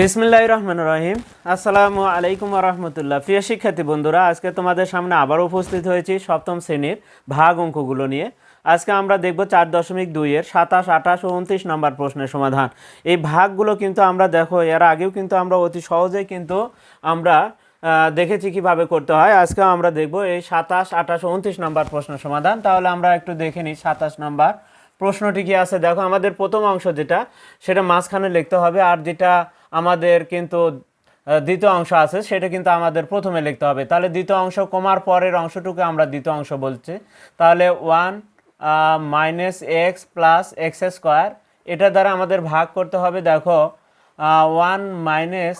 বিসমিল্লাহ রহমান রহিম আসসালামু আলাইকুম রহমতুল্লাহ। প্রিয় শিক্ষার্থী বন্ধুরা, আজকে তোমাদের সামনে আবার উপস্থিত হয়েছি সপ্তম শ্রেণির ভাগ অঙ্কগুলো নিয়ে। আজকে আমরা দেখব চার দশমিক দুইয়ের সাতাশ, আঠাশ ও উনত্রিশ নম্বর প্রশ্নের সমাধান। এই ভাগগুলো কিন্তু আমরা দেখো, এর আগেও কিন্তু আমরা অতি সহজেই কিন্তু আমরা দেখেছি কীভাবে করতে হয়। আজকে আমরা দেখব এই সাতাশ, আঠাশ ও উনত্রিশ নম্বর প্রশ্নের সমাধান। তাহলে আমরা একটু দেখে নিই সাতাশ নম্বর প্রশ্নটি কি আছে। দেখো, আমাদের প্রথম অংশ যেটা, সেটা মাঝখানে লিখতে হবে। আর যেটা আমাদের কিন্তু দ্বিতীয় অংশ আছে, সেটা কিন্তু আমাদের প্রথমে লিখতে হবে। তাহলে দ্বিতীয় অংশ কমার পরের অংশটুকু আমরা দ্বিতীয় অংশ বলছি। তাহলে one minus x plus x square এটা দ্বারা আমাদের ভাগ করতে হবে, দেখো one minus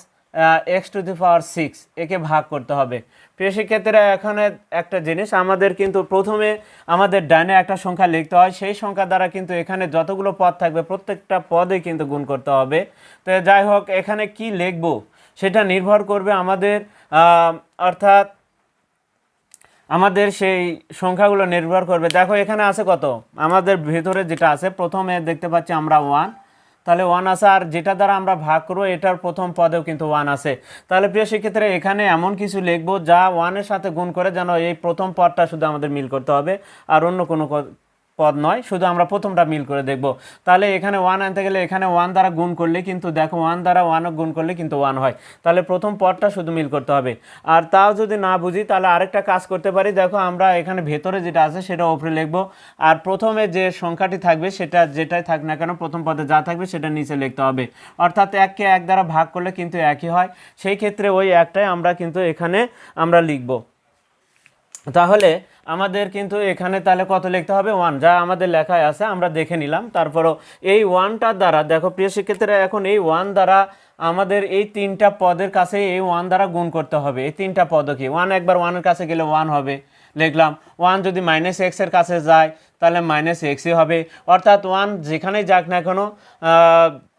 x to the power six একে ভাগ করতে হবে। প্রিয় শিক্ষার্থীরা, এখানে একটা জিনিস, আমাদের কিন্তু প্রথমে আমাদের ডানে একটা সংখ্যা লিখতে হয়। সেই সংখ্যা দ্বারা কিন্তু এখানে যতগুলো পদ থাকবে, প্রত্যেকটা পদে কিন্তু গুণ করতে হবে। তো যাই হোক, এখানে কি লিখব? সেটা নির্ভর করবে আমাদের অর্থাৎ আমাদের সেই সংখ্যাগুলো নির্ভর করবে। দেখো, এখানে আছে কত? আমাদের ভেতরে যেটা আছে, প্রথমে দেখতে পাচ্ছি আমরা ওয়ান তাহলে ওয়ান আছে, আর যেটা দ্বারা আমরা ভাগ করব, এটার প্রথম পদেও কিন্তু ওয়ান আছে। তাহলে প্রিয় সেক্ষেত্রে এখানে এমন কিছু লিখব যা ওয়ানের সাথে গুণ করে যেন এই প্রথম পদটা শুধু আমাদের মিল করতে হবে, আর অন্য কোনো পদ নয়, শুধু আমরা প্রথমটা মিল করে দেখব। তাহলে এখানে ওয়ান আনতে গেলে এখানে ওয়ান দ্বারা গুণ করলে কিন্তু দেখো ওয়ান দ্বারা ওয়ানও গুণ করলে কিন্তু ওয়ান হয়। তাহলে প্রথম পদটা শুধু মিল করতে হবে। আর তাও যদি না বুঝি, তাহলে আরেকটা কাজ করতে পারি। দেখো আমরা এখানে ভেতরে যেটা আছে সেটা ওপরে লিখব। আর প্রথমে যে সংখ্যাটি থাকবে সেটা যেটাই থাক না কেন, প্রথম পদে যা থাকবে সেটা নিচে লিখতে হবে। অর্থাৎ এককে এক দ্বারা ভাগ করলে কিন্তু একই হয়। সেই ক্ষেত্রে ওই একটাই আমরা কিন্তু এখানে আমরা লিখব। তাহলে আমাদের কিন্তু এখানে তাহলে কত লিখতে হবে? ওয়ান যা আমাদের লেখায় আছে, আমরা দেখে নিলাম। তারপরও এই ওয়ানটার দ্বারা, দেখো প্রিয় শিক্ষার্থীরা, এখন এই ওয়ান দ্বারা আমাদের এই তিনটা পদের কাছে এই ওয়ান দ্বারা গুণ করতে হবে। এই তিনটা পদ কি ওয়ান একবার ওয়ানের কাছে গেলে ওয়ান হবে। লিখলাম ওয়ান যদি মাইনাস এক্সের কাছে যায়, তাহলে মাইনাস এক্সই হবে। অর্থাৎ ওয়ান যেখানেই যাক না কেন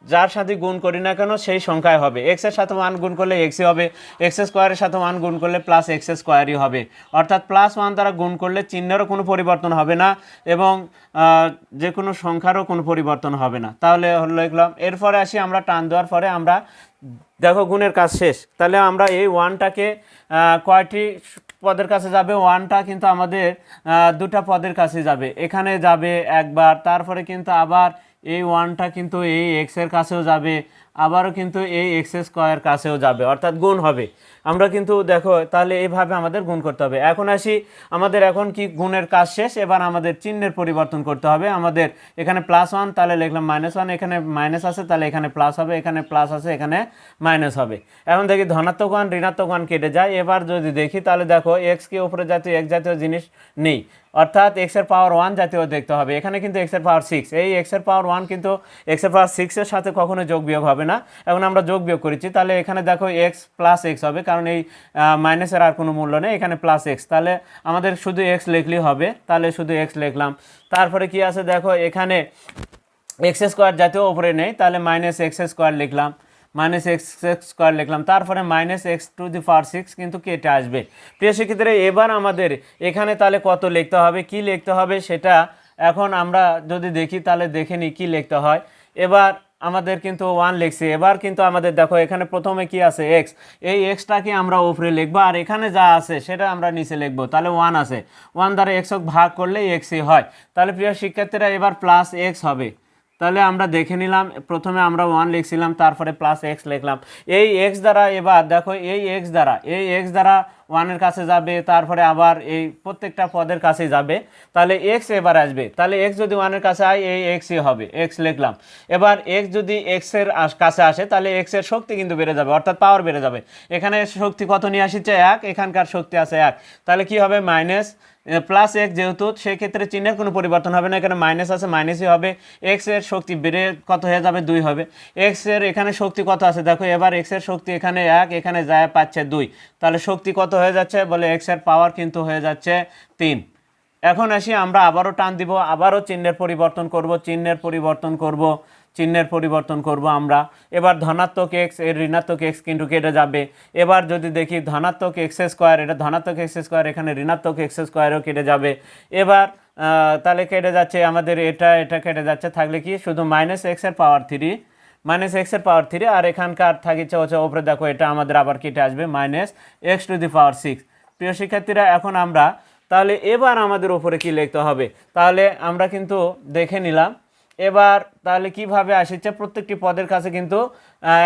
যার সাথে গুণ করি না কেন, সেই সংখ্যায় হবে। এক্সের সাথে ওয়ান গুণ করলে এক্সই হবে এক্স স্কোয়ারের সাথে ওয়ান গুণ করলে প্লাস এক্স স্কোয়ারই হবে। অর্থাৎ প্লাস ওয়ান দ্বারা গুণ করলে চিহ্নেরও কোনো পরিবর্তন হবে না এবং যে কোনো সংখ্যারও কোনো পরিবর্তন হবে না। তাহলে হলো লিখলাম, এরপরে আসি আমরা টান দেওয়ার পরে আমরা, দেখো গুণের কাজ শেষ। তাহলে আমরা এই ওয়ানটাকে কয়টি পদের কাছে যাবে? ওয়ানটা কিন্তু আমাদের দুটা পদের কাছে যাবে। এখানে যাবে একবার, তারপরে কিন্তু আবার এই ওয়ানটা কিন্তু এই এক্সের কাছেও যাবে। আবারও কিন্তু এই এক্স স্কোয়ার কাছেও যাবে, অর্থাৎ গুণ হবে। আমরা কিন্তু দেখো, তাহলে এইভাবে আমাদের গুণ করতে হবে। এখন আসি, আমাদের এখন কি গুণের কাজ শেষ? এবার আমাদের চিহ্নের পরিবর্তন করতে হবে। আমাদের এখানে প্লাস ওয়ান তাহলে লিখলাম মাইনাস ওয়ান এখানে মাইনাস আছে, তাহলে এখানে প্লাস হবে, এখানে প্লাস আছে, এখানে মাইনাস হবে। এখন দেখি ধনাত্মক ওয়ান ঋণাত্মক ওয়ান কেটে যায়। এবার যদি দেখি, তাহলে দেখো এক্স কি উপরে জাতীয় এক জাতীয় জিনিস নেই। অর্থাৎ এক্সের পাওয়ার ওয়ান জাতীয় দেখতে হবে। এখানে কিন্তু এক্সের পাওয়ার সিক্স এই এক্সের পাওয়ার ওয়ান কিন্তু এক্সের পাওয়ার সিক্সের সাথে কখনো যোগ বিয়োগ হবে না। এখন আমরা যোগ বিয়োগ করেছি, তাহলে এখানে দেখো এক্স প্লাস এক্স হবে, কারণ এই মাইনাসের আর কোনো মূল্য নেই, এখানে প্লাস এক্স তাহলে আমাদের শুধু এক্স লিখলেই হবে, তাহলে শুধু এক্স লিখলাম। তারপরে কি আছে দেখো, এখানে এক্স স্কোয়ার জাতীয় উপরে নেই, তাহলে মাইনাস এক্স স্কোয়ার লিখলাম মাইনাস এক্স এক্স স্কোয়ার লিখলাম, তারপরে minus x to the power six কিন্তু কেটে আসবে। প্রিয় শিক্ষিতরা এবার আমাদের এখানে তাহলে কত লিখতে হবে, কি লিখতে হবে সেটা এখন আমরা যদি দেখি, তাহলে দেখে নিই কী লিখতে হয়। এবার আমাদের কিন্তু ওয়ান লিখছি। এবার কিন্তু আমাদের দেখো, এখানে প্রথমে কি আছে? এক্স এই এক্সটাকে আমরা উপরে লিখব? আর এখানে যা আছে, সেটা আমরা নিচে লিখব। তাহলে ওয়ান আছে। ওয়ান দ্বারা এক্স ভাগ করলে এক্সই হয়। তাহলে প্রিয় শিক্ষার্থীরা, এবার প্লাস এক্স হবে। তাহলে আমরা দেখে নিলাম, প্রথমে আমরা ওয়ান লিখছিলাম, তারপরে প্লাস এক্স লিখলাম। এই এক্স দ্বারা এবার দেখো, এই এক্স দ্বারা, এই এক্স দ্বারা ওয়ানের কাছে যাবে, তারপরে আবার এই প্রত্যেকটা পদের কাছে যাবে। তাহলে এক্স এবার আসবে। তাহলে এক্স যদি ওয়ানের কাছে আয়, এই এক্সই হবে। এক্স লিখলাম। এবার এক্স যদি এক্সের কাছে আসে, তাহলে এক্সের শক্তি কিন্তু বেড়ে যাবে, অর্থাৎ পাওয়ার বেড়ে যাবে। এখানে শক্তি কত নিয়ে আসছে এক। এখানকার শক্তি আছে এক। তাহলে কি হবে? মাইনাস প্লাস এক্স যেহেতু, সেক্ষেত্রে চিহ্নের কোনো পরিবর্তন হবে না। এখানে মাইনাস আছে মাইনাসই হবে। এক্সের শক্তি বেড়ে কত হয়ে যাবে? দুই হবে। এক্সের এখানে শক্তি কত আছে? দেখো, এবার এক্সের শক্তি এখানে এক, এখানে যায়, পাচ্ছে দুই। তাহলে শক্তি কত হয়ে যাচ্ছে? বলে এক্সের পাওয়ার কিন্তু হয়ে যাচ্ছে তিন। এখন আসি, আমরা আবারও টান দিব, আবারও চিহ্নের পরিবর্তন করব, চিহ্নের পরিবর্তন করব। চিহ্নের পরিবর্তন করব আমরা। এবার ধনাত্মক এক্সের ঋণাত্মক এক্স কিন্তু কেটে যাবে। এবার যদি দেখি ধনাত্মক এক্স স্কোয়ার এটা ধনাত্মক এক্স স্কোয়ার এখানে ঋণাত্মক এক্স স্কোয়ারও কেটে যাবে। এবার তাহলে কেটে যাচ্ছে আমাদের এটা এটা কেটে যাচ্ছে, থাকলে কি? শুধু মাইনাস এক্সের পাওয়ার থ্রি মাইনাস এক্সের পাওয়ার থ্রি আর এখানকার থাকিচ্ছে হচ্ছে ওপরে দেখো এটা আমাদের আবার কেটে আসবে minus x to the power six প্রিয় শিক্ষার্থীরা, এখন আমরা, তাহলে এবার আমাদের উপরে কি লিখতে হবে? তাহলে আমরা কিন্তু দেখে নিলাম এবার তাহলে কীভাবে আসছে প্রত্যেকটি পদের কাছে কিন্তু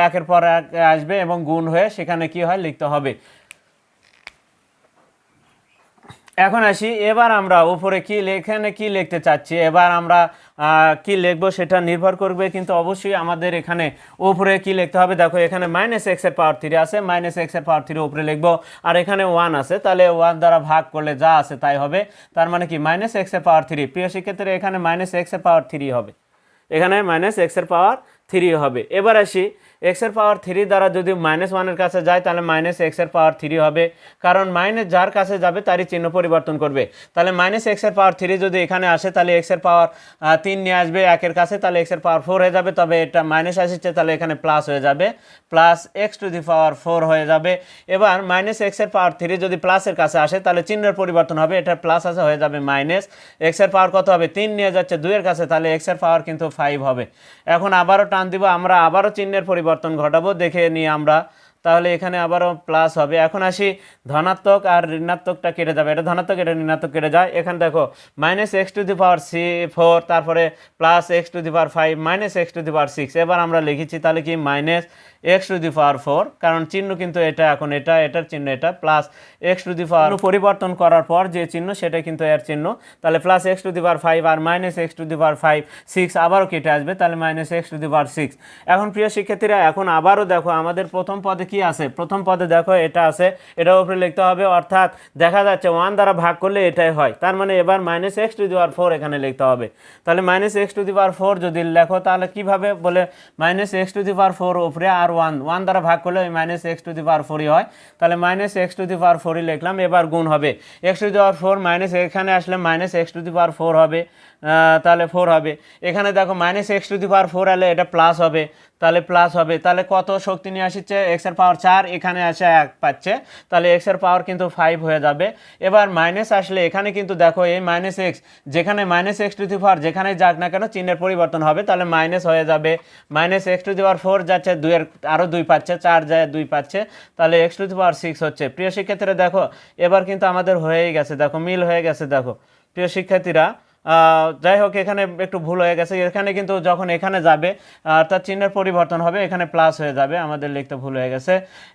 একের পর এক আসবে এবং গুণ হয়ে সেখানে কি হয়? লিখতে হবে। এখন আসি, এবার আমরা উপরে কি এখানে কি লিখতে চাচ্ছি? এবার আমরা কি লিখব সেটা নির্ভর করবে, কিন্তু অবশ্যই আমাদের এখানে উপরে কি লিখতে হবে? দেখো, এখানে মাইনাস এক্সের পাওয়ার থ্রি আছে মাইনাস এক্সের পাওয়ার থ্রি উপরে লিখব, আর এখানে ওয়ান আছে, তাহলে ওয়ান দ্বারা ভাগ করলে যা আছে তাই হবে, তার মানে কি? মাইনাস এক্সের পাওয়ার থ্রি প্রিয় শিক্ষার্থীরা এখানে মাইনাস এক্সের পাওয়ার থ্রি হবে, এখানে মাইনাস এক্সের পাওয়ার থ্রি হবে। এবার আসি এক্সের পাওয়ার থ্রি দ্বারা যদি মাইনাস ওয়ানের কাছে যায়, তাহলে মাইনাস এক্সের পাওয়ার থ্রি হবে। কারণ মাইনাস যার কাছে যাবে, তারই চিহ্ন পরিবর্তন করবে। তাহলে মাইনাস এক্সের পাওয়ার থ্রি যদি এখানে আসে, তাহলে এক্সের পাওয়ার তিন নিয়ে আসবে একের কাছে, তাহলে এক্সের পাওয়ার ফোর হয়ে যাবে। তবে এটা মাইনাস আসছে, তাহলে এখানে প্লাস হয়ে যাবে। Plus x to the power four হয়ে যাবে। এবার মাইনাস এক্সের পাওয়ার থ্রি যদি প্লাসের কাছে আসে, তাহলে চিহ্নের পরিবর্তন হবে। এটা প্লাস আছে, হয়ে যাবে মাইনাস এক্সের পাওয়ার কত হবে? তিন নিয়ে যাচ্ছে দুইয়ের কাছে, তাহলে এক্সের পাওয়ার কিন্তু ফাইভ হবে। এখন আবারও টান দিব, আমরা আবারও চিহ্নের পরিবর্তন ঘটাবো, দেখে নিই আমরা। তাহলে এখানে আবারও প্লাস হবে। এখন আসি, ধনাত্মক আর ঋণাত্মকটা কেটে যাবে। এটা ধনাত্মক, এটা ঋণাত্মক কেটে যায়। এখানে দেখো minus x to the power C four তারপরে plus x to the power five minus x to the power six এবার আমরা লিখেছি, তাহলে কি? Minus x to the power four কারণ চিহ্ন কিন্তু এটা, এখন এটা, এটার চিহ্ন এটা plus x to the power পরিবর্তন করার পর যে চিহ্ন সেটা কিন্তু এর চিহ্ন। তাহলে plus x to the power five R minus x to the power five six আবারও কেটে আসবে, তাহলে minus x to the power six এখন প্রিয় শিক্ষার্থীরা, এখন আবারও দেখো আমাদের প্রথম পদে কি আছে? প্রথম পদে দেখো এটা আছে এটার উপরে লিখতে হবে, অর্থাৎ দেখা যাচ্ছে ওয়ান দ্বারা ভাগ করলে এটাই হয়। তার মানে এবার minus x to the power four এখানে লিখতে হবে। তাহলে minus x to the power four যদি লেখো, তাহলে কীভাবে বলে minus x to the power four উপরে আর ওয়ান ওয়ান দ্বারা ভাগ করলে ওই minus x to the power ফোরই হয়। তাহলে minus x to the power ফোরই লিখলাম, এবার গুণ হবে। X to the power four minus এখানে আসলে minus x to the power four হবে তাহলে ফোর হবে। এখানে দেখো minus x to the power four এলে এটা প্লাস হবে। তাহলে প্লাস হবে। তাহলে কত শক্তি নিয়ে আসছে? এক্সের পাওয়ার চার, এখানে আসে এক পাচ্ছে। তাহলে এক্সের পাওয়ার কিন্তু ফাইভ হয়ে যাবে। এবার মাইনাস আসলে এখানে কিন্তু দেখো এই মাইনাস এক্স যেখানে minus x to the power যেখানে যাক না কেন চিহ্নের পরিবর্তন হবে, তাহলে মাইনাস হয়ে যাবে। Minus x to the power four যাচ্ছে, দুইয়ের আরও দুই পাচ্ছে, চার যায় দুই পাচ্ছে। তাহলে x to the power six হচ্ছে। প্রিয় শিক্ষার্থীরা দেখো, এবার কিন্তু আমাদের হয়েই গেছে। দেখো, মিল হয়ে গেছে। দেখো, প্রিয় শিক্ষার্থীরা যাই হোক, এখানে একটু ভুল হয়ে গেছে। এখানে কিন্তু যখন এখানে যাবে তার চিহ্নের পরিবর্তন হবে, এখানে প্লাস হয়ে যাবে। আমাদের লিখতে ভুল হয়ে গেছে।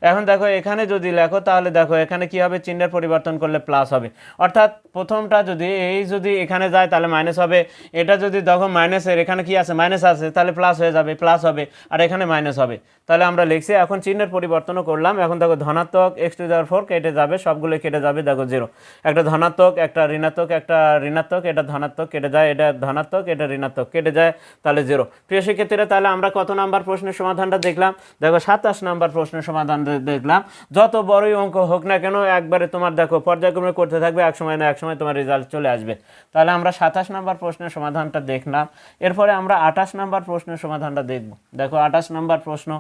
এখন দেখো, এখানে যদি লেখো, তাহলে দেখো, এখানে কি হবে? চিহ্নের পরিবর্তন করলে প্লাস হবে। অর্থাৎ প্রথমটা যদি এই যদি এখানে যায়, তাহলে মাইনাস হবে। এটা যদি দেখো মাইনাসের এখানে কি আছে? মাইনাস আছে, তাহলে প্লাস হয়ে যাবে প্লাস হবে। আর এখানে মাইনাস হবে। তাহলে আমরা লিখছি, এখন চিহ্নের পরিবর্তনও করলাম। এখন দেখো, ধনাত্মক এক্স টু দেওয়ার ফোর কেটে যাবে, সবগুলো কেটে যাবে, দেখো জিরো একটা ধনাত্মক, একটা ঋণাত্মক একটা ঋণাত্মক, এটা ধনাত্মক। কেটে যায়, এটা ধনাত্মক, এটা ঋণাত্মক, কেটে যায়, তাহলে জিরো প্রিয় শিক্ষার্থীরা, তাহলে আমরা কত নাম্বার প্রশ্নের সমাধানটা দেখলাম? দেখো, সাতাশ নাম্বার প্রশ্নের সমাধান দেখলাম। যত বড়ই অঙ্ক হোক না কেন, একবারে তোমার দেখো, পর্যায়ক্রমে করতে থাকবে এক সময় না এক সময় তোমার রেজাল্ট চলে আসবে। তাহলে আমরা সাতাশ নাম্বার প্রশ্নের সমাধানটা দেখলাম। এরপরে আমরা আঠাশ নাম্বার প্রশ্নের সমাধানটা দেখব। দেখো, আঠাশ নাম্বার প্রশ্ন।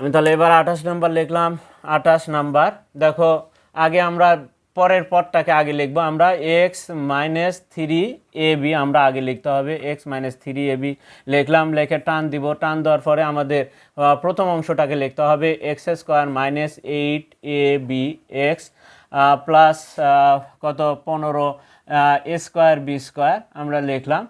আমি তাহলে এবার আঠাশ নাম্বার লিখলাম। আঠাশ নাম্বার। দেখো, আগে আমরা পরের পদটাকে আগে লিখব আমরা x minus three A B আমরা আগে লিখতে হবে x minus three A B লিখলাম, লেখে টান দিব, টান দেওয়ার পরে আমাদের প্রথম অংশটাকে লিখতে হবে x square minus eight a b x plus কত? পনেরো স্কোয়ার বি স্কোয়ার আমরা লিখলাম।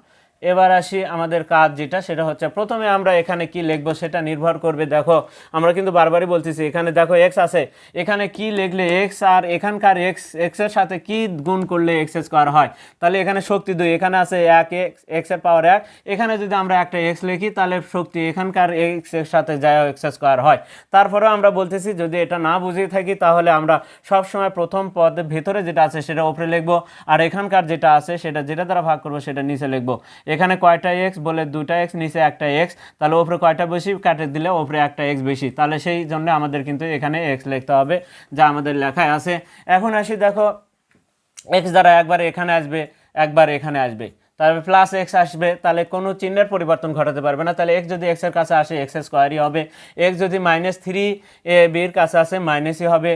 এবার আসি আমাদের কাজ যেটা, সেটা হচ্ছে প্রথমে আমরা এখানে কি লিখব সেটা নির্ভর করবে। দেখো, আমরা কিন্তু বারবারই বলতেছি, এখানে দেখো এক্স আছে। এখানে কি লিখলে এক্স আর এখানকার এক্স এক্সের সাথে কি গুণ করলে এক্স স্কোয়ার হয়? তাহলে এখানে শক্তি দুই, এখানে আছে এক এক্স এক্সের পাওয়ার এক। এখানে যদি আমরা একটা এক্স লিখি, তাহলে শক্তি এখানকার এক্সের সাথে যায় এক্স স্কোয়ার হয়। তারপরেও আমরা বলতেছি, যদি এটা না বুঝিয়ে থাকি, তাহলে আমরা সবসময় প্রথম পদের ভেতরে যেটা আছে, সেটা উপরে লিখব। আর এখানকার যেটা আছে, সেটা যেটা দ্বারা ভাগ করব, সেটা নিচে লিখব। এখানে কয়টা এক্স বলে দুটা এক্স নিচে একটা এক্স তাহলে ওপরে কয়টা বেশি? কাটে দিলে ওপরে একটা এক্স বেশি। তাহলে সেই জন্য আমাদের কিন্তু এখানে এক্স লিখতে হবে, যা আমাদের লেখায় আছে। এখন আসি দেখো এক্স দ্বারা একবার এখানে আসবে, একবার এখানে আসবে। তারপরে প্লাস এক্স আসবে, তাহলে কোনো চিহ্নের পরিবর্তন ঘটাতে পারবে না। তাহলে এক্স যদি এক্সের কাছে আসে এক্স স্কোয়ারই হবে। এক্স যদি মাইনাস থ্রি এ বির কাছে আসে মাইনাসই হবে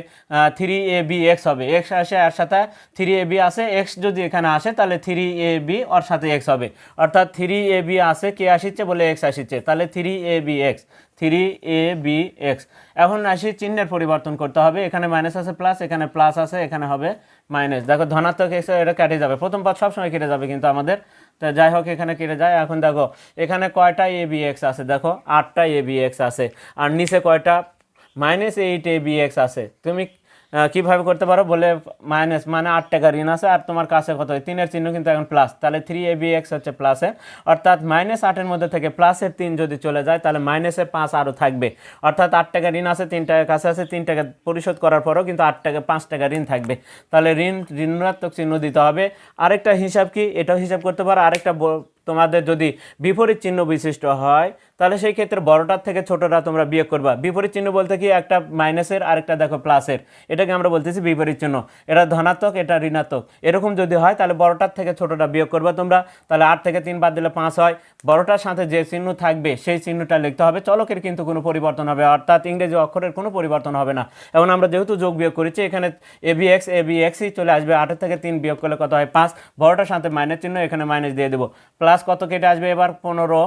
থ্রি এ বি এক্স হবে। এক্স আসে আর সাথে থ্রি এ বি আসে। এক্স যদি এখানে আসে, তাহলে থ্রি এ বি ওর সাথে এক্স হবে। অর্থাৎ থ্রি এ বি আসে, কে আসিচ্ছে বলে এক্স আসিচ্ছে। তাহলে three a b x three a b x. এখন আসি চিহ্নের পরিবর্তন করতে হবে। এখানে মাইনাস আছে প্লাস এখানে প্লাস আছে, এখানে হবে মাইনাস দেখো ধনাত্মক এক্স এটা কেটে যাবে। প্রথম পথ সবসময় কেটে যাবে কিন্তু আমাদের। তো যাই হোক, এখানে কেটে যায়। এখন দেখো, এখানে কয়টা এ বি এক্স আছে? দেখো, আটটা এ বি এক্স আছে। আর নিচে কয়টা? Minus eight a b x আছে। তুমি কীভাবে করতে পারো? বলে মাইনাস মানে আট টাকা ঋণ আছে, আর তোমার কাছে কত? তিনের চিহ্ন কিন্তু এখন প্লাস তাহলে থ্রি এ বি এক্স হচ্ছে প্লাসের অর্থাৎ মাইনাস আটের মধ্যে থেকে প্লাসের তিন যদি চলে যায়, তাহলে মাইনাসের পাঁচ আরও থাকবে। অর্থাৎ আট টাকা ঋণ আছে, তিন টাকার কাছে আছে, তিন টাকা পরিশোধ করার পরও কিন্তু আট টাকা, পাঁচ টাকা ঋণ থাকবে। তাহলে ঋণ, ঋণাত্মক চিহ্ন দিতে হবে। আরেকটা হিসাব কি? এটাও হিসাব করতে পারো। আরেকটা তোমাদের যদি বিপরীত চিহ্ন বিশিষ্ট হয়, তাহলে সেই ক্ষেত্রে বড়টার থেকে ছোটটা তোমরা বিয়োগ করবা। বিপরীত চিহ্ন বলতে কি? একটা মাইনাসের, আরেকটা দেখো প্লাসের। এটাকে আমরা বলতেছি বিপরীত চিহ্ন। এটা ধনাত্মক, এটা ঋণাত্মক। এরকম যদি হয়, তাহলে বড়টার থেকে ছোটটা বিয়োগ করবা তোমরা। তাহলে আট থেকে তিন বাদ দিলে পাঁচ হয়। বড়টার সাথে যে চিহ্ন থাকবে, সেই চিহ্নটা লিখতে হবে। চলকের কিন্তু কোনো পরিবর্তন হবে অর্থাৎ ইংরেজি অক্ষরের কোনো পরিবর্তন হবে না। এখন আমরা যেহেতু যোগ বিয়োগ করেছি, এখানে a b x a b এক্সই চলে আসবে। আটের থেকে তিন বিয়োগ করলে কত হয়? পাঁচ। বড়টার সাথে মাইনাস চিহ্ন, এখানে মাইনাস দিয়ে দেবো। প্লাস কত কেটে আসবে? এবার পনেরো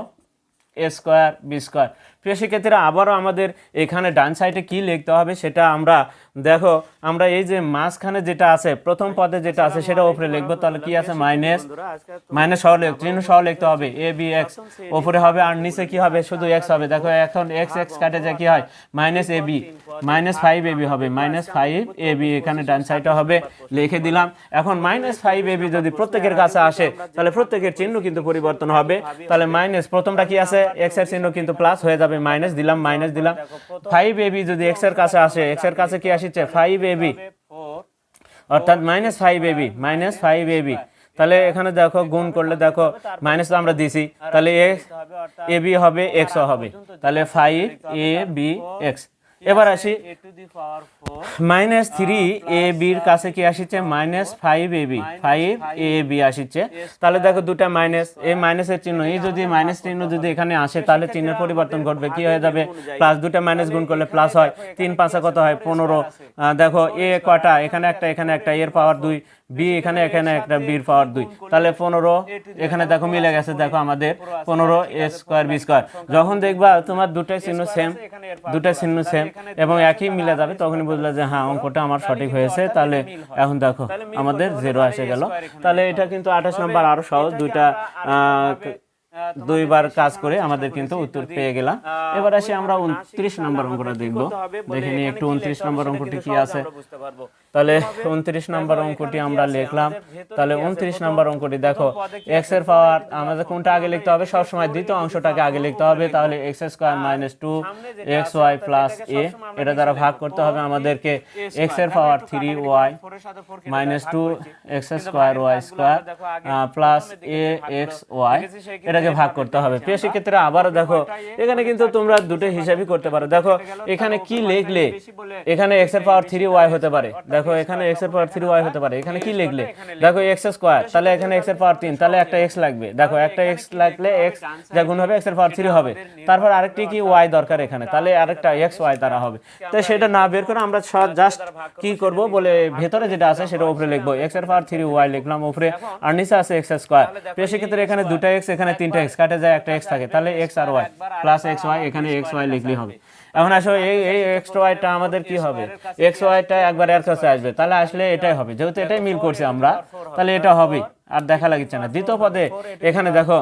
এ স্কোয়ার বি স্কোয়ার প্রিয় শিক্ষার্থীরা, আবারও আমাদের এখানে ডান সাইডে কি লিখতে হবে সেটা আমরা দেখো, আমরা এই যে মাঝখানে যেটা আছে, প্রথম পদে যেটা আছে সেটা উপরে লিখব, তাহলে কি আছে? মাইনাস মাইনাস সহ লিখ চিহ্ন সহ লিখতে হবে, এ, বি, এক্স। উপরে হবে আর নিচে কি হবে? শুধু এক্স হবে। দেখো, এখন এক্স এক্স কাটে যায়, কি হয়? Minus a, b. Minus five a, b হবে। মাইনাস ফাইভ এ, বি, এখানে ডান সাইডে হবে, লিখে দিলাম। এখন মাইনাস ফাইভ এ, বি যদি প্রত্যেকের কাছে আসে, তাহলে প্রত্যেকের চিহ্ন কিন্তু পরিবর্তন হবে। তাহলে মাইনাস প্রথমটা কি আছে? এক্সের চিহ্ন কিন্তু প্লাস হয়ে যাবে। মাইনাস দিলাম মাইনাস দিলাম। ফাইভ এবি যদি এক্সের কাছে আসে এক্সের কাছে কি আসছে ফাইভ এবি অর্থাৎ minus five a b minus five a b তাহলে এখানে দেখো, গুণ করলে দেখো মাইনাস তো আমরা দিছি। তাহলে এ বি হবে এক্স হবে। তাহলে ফাইভ এ বি এক্স এবার আসি। মাইনাস থ্রি এ বির কাছে কি আসছে? Minus five a b five a b আসছে। তাহলে দেখো দুটা মাইনাস এই মাইনাসের চিহ্ন, এই যদি মাইনাস চিহ্ন যদি এখানে আসে, তাহলে চিহ্নের পরিবর্তন ঘটবে। কি হয়ে যাবে? প্লাস দুটা মাইনাস গুণ করলে প্লাস হয়। তিন পাঁচা কত হয়? পনেরো। দেখো এ কটা এখানে একটা এখানে একটা। এর পাওয়ার দুই। বি এখানে এখানে একটা বির পাওয়ার দুই। তাহলে পনেরো, এখানে দেখো মিলে গেছে, দেখো আমাদের পনেরো এ স্কোয়ার বি স্কোয়ার। যখন দেখবা তোমার দুটাই চিহ্ন সেম দুটাই চিহ্ন সেম এবং একই মিলে যাবে, তখনই বুঝলে যে হ্যাঁ অঙ্কটা আমার সঠিক হয়েছে। তাহলে এখন দেখো, আমাদের জিরো এসে গেল। তাহলে এটা কিন্তু আঠাশ নম্বর আরও সহজ, দুইটা দুইবার কাজ করে আমাদের কিন্তু উত্তর পেয়ে গেলাম। এবার আসি আমরা উনত্রিশ নম্বর অঙ্কটা দেখব। দেখে একটু উনত্রিশ নম্বর অঙ্কটি কি আছে। তাহলে উনত্রিশ নম্বর অঙ্কটি আমরা লিখলাম। তাহলে উনত্রিশ নম্বর অঙ্কটি দেখো এক্সের পাওয়ার আমাদের কোনটা আগে লিখতে হবে? সবসময় দ্বিতীয় অংশটাকে আগে লিখতে হবে। তাহলে x square minus two x y plus a এটা দ্বারা ভাগ করতে হবে আমাদেরকে এক্সের power three y minus two x square y square plus a x y এটাকে ভাগ করতে হবে। প্রিয় ক্ষেত্রে আবারও দেখো এখানে কিন্তু তোমরা দুটো হিসাবই করতে পারো। দেখো এখানে কি লিখলে এখানে এক্সের পাওয়ার থ্রি ওয়াই হতে পারে দেখো, এখানে এক্সের পাওয়ার থ্রি ওয়াই হতে পারে। এখানে কি লিখলে? দেখো এক্স স্কোয়ার তাহলে এখানে এক্সের পাওয়ার তিন, তাহলে একটা এক্স লাগবে। দেখো, একটা এক্স লাগলে এক্স যা গুণ হবে এক্সের পাওয়ার থ্রি হবে। তারপর আরেকটি কি ওয়াই দরকার এখানে? তাহলে আরেকটা এক্স ওয়াই তারা হবে। তো সেটা না বের করে আমরা জাস্ট কি করব বলে ভেতরে যেটা আছে, সেটা উপরে লিখব। এক্সের পাওয়ার থ্রি ওয়াই লিখলাম উপরে, আর নিচে আছে এক্স স্কোয়ার তো সেক্ষেত্রে এখানে দুটা এক্স এখানে তিনটা এক্স কাটে যায়, একটা এক্স থাকে। তাহলে এক্স আর ওয়াই প্লাস এক্স ওয়াই এখানে এক্স ওয়াই লিখলেই হবে। এখন আসলে এই এই এক্স ওয়াইটা আমাদের কি হবে? এক্স ওয়াইটা একবার এর কাছে আসবে। তাহলে আসলে এটাই হবে। যেহেতু এটাই মিল করছি আমরা, তাহলে এটা হবে আর দেখা লাগছে না। দ্বিতীয় পদে এখানে দেখো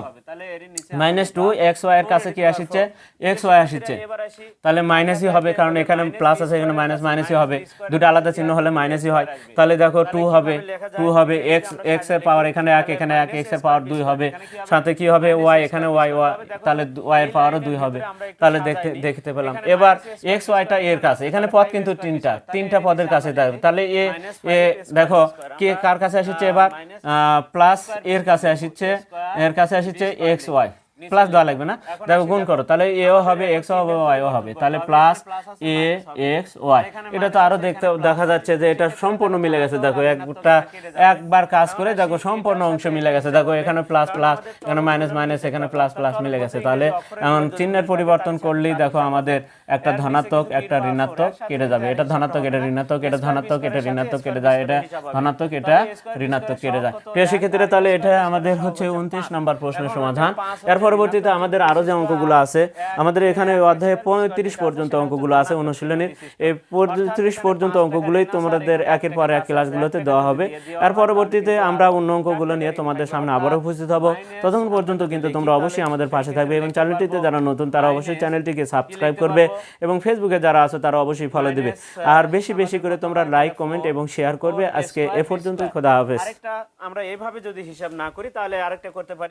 মাইনাস টু এক্স ওয়াই এর কাছে কি আসছে এক্স ওয়াই আসছে তাহলে মাইনাসই হবে, কারণ এখানে প্লাস আছে, এখানে মাইনাস মাইনাসই হবে। দুটো আলাদা চিহ্ন হলে মাইনাসই হয়। তাহলে দেখো টু হবে টু হবে এক্স এক্সের পাওয়ার এখানে এক এখানে এক এক্সের পাওয়ার দুই হবে। সাথে কি হবে ওয়াই এখানে ওয়াই ওয়াই তাহলে ওয়াই এর পাওয়ারও দুই হবে। তাহলে দেখতে দেখতে পেলাম। এবার এক্স ওয়াইটা এর কাছে। এখানে পদ কিন্তু তিনটা তিনটা পদের কাছে। তাহলে এ দেখো, কে কার কাছে আসছে এবার প্লাস এর কাছে আসছে এর কাছে আসছে এক্স ওয়াই প্লাস দেওয়া লাগবে না। দেখো গুণ করো তাহলে এও হবে এক্স হবে ওয়াইও হবে। তাহলে প্লাস এ এক্স ওয়াই এটা তো আরও দেখতে দেখা যাচ্ছে যে এটা সম্পূর্ণ মিলে গেছে। দেখো একটা একবার কাজ করে দেখো সম্পূর্ণ অংশ মিলে গেছে। দেখো এখানে প্লাস প্লাস এখানে মাইনাস মাইনাস এখানে প্লাস প্লাস মিলে গেছে। তাহলে এখন চিহ্নের পরিবর্তন করলেই দেখো আমাদের একটা ধনাত্মক একটা ঋণাত্মক কেটে যাবে। এটা ধনাত্মক এটা ঋণাত্মক এটা ধনাত্মক এটা ঋণাত্মক কেটে যায় এটা ধনাত্মক এটা ঋণাত্মক কেটে যায়। প্রিয় শিক্ষার্থীরা তাহলে এটা আমাদের হচ্ছে উনত্রিশ নম্বর প্রশ্নের সমাধান এর পরবর্তীতে আমাদের আরও যে অঙ্কগুলো আছে, আমাদের এখানে অধ্যায়ে পঁয়ত্রিশ পর্যন্ত অঙ্কগুলো আছে অনুশীলনীর এই পঁয়ত্রিশ পর্যন্ত অঙ্কগুলোই তোমাদের একের পর এক ক্লাসগুলোতে দেওয়া হবে। এর পরবর্তীতে আমরা অন্য অঙ্কগুলো নিয়ে তোমাদের সামনে আবারও উপস্থিত হব। ততক্ষণ পর্যন্ত কিন্তু তোমরা অবশ্যই আমাদের পাশে থাকবে এবং চ্যানেলটিতে যারা নতুন, তারা অবশ্যই চ্যানেলটিকে সাবস্ক্রাইব করবে এবং ফেসবুকে যারা আছে, তারা অবশ্যই ফলো দিবে। আর বেশি বেশি করে তোমরা লাইক কমেন্ট এবং শেয়ার করবে। আজকে এ পর্যন্ত খোদা হাফেজ। আমরা এইভাবে যদি হিসাব না করি, তাহলে আরেকটা করতে পারি।